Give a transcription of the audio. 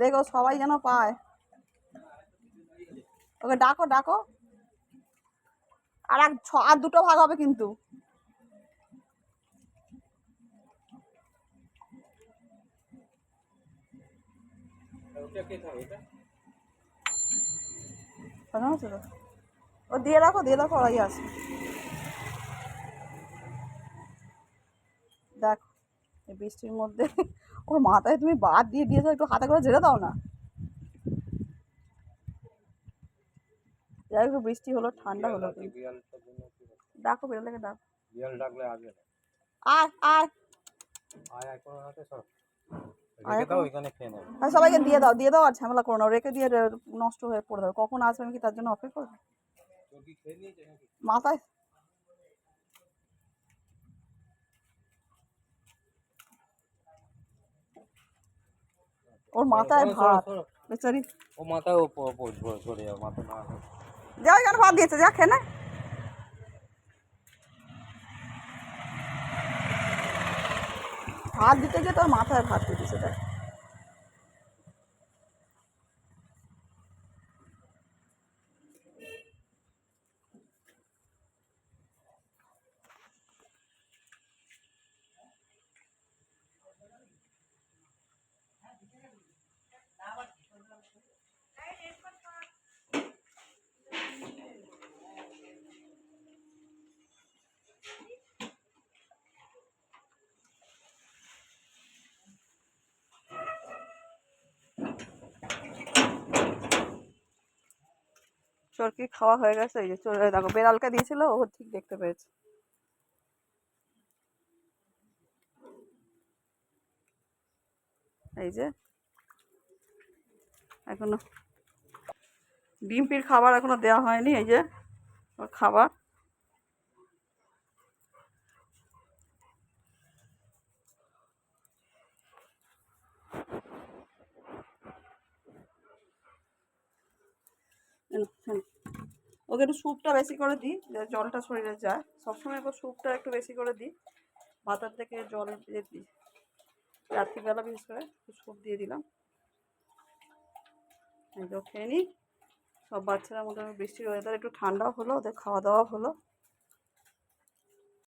দেখো সবাই যেন পায়। ওকে ডাকো ডাকো। আর এক আর দুটো ভাগ হবে কিন্তু। ও দিয়ে রাখো দিয়ে রাখো ওরাই আসে দেখো। এই বৃষ্টির মধ্যে। ওর মাথায় তুমি বাদ দিয়ে দিয়েছ একটু হাতে করে ঝেড়ে দাও না। যাই একটু বৃষ্টি হলো ঠান্ডা হলো? ডাকো বেরোলে ডাক। বিড়াল ডাকলে আসবে আয় আয়। আয় আয় কোনো হাতে দাও নেবে আর সবাইকে দিয়ে দাও দিয়ে দাও আর ঝামেলা করো না। রেখে দিয়ে নষ্ট হয়ে পড়ে যাবে। কখন আসবে আমি কি তার জন্য অপেক্ষা করব? মাথায় ওর মাথায় সরো, সরো, ভাত সরো। বেচারি ও মাথায় ও প- প- প- সরে যাও মাথা না যা এখানে ভাত দিয়েছে যা খেয়ে নে। ভাত দিতে গিয়ে তোর মাথায় ভাত দিয়ে দিছে দেখ চরকি খাওয়া হয়ে গেছে, এই যে দেখো, বেড়ালকে দিয়েছিল, ও ঠিক দেখতে পেয়েছে। এই যে, এখনও ডিম্পির খাবার এখনও দেওয়া হয়নি, এই যে, ওর খাবার। ওকে একটু স্যুপটা বেশি করে দিই জলটা শরীরে যায়। সবসময় ওকে স্যুপটা একটু বেশি করে দিই। ভাতার থেকে জল দিয়ে দিই। রাত্রিবেলা বিশেষ করে একটু স্যুপ দিয়ে দিলাম। খেয়ে নিই। সব বাচ্চারা মোটামুটি বৃষ্টির ওয়েদার একটু ঠান্ডাও হলো, ওদের খাওয়া দাওয়া হলো।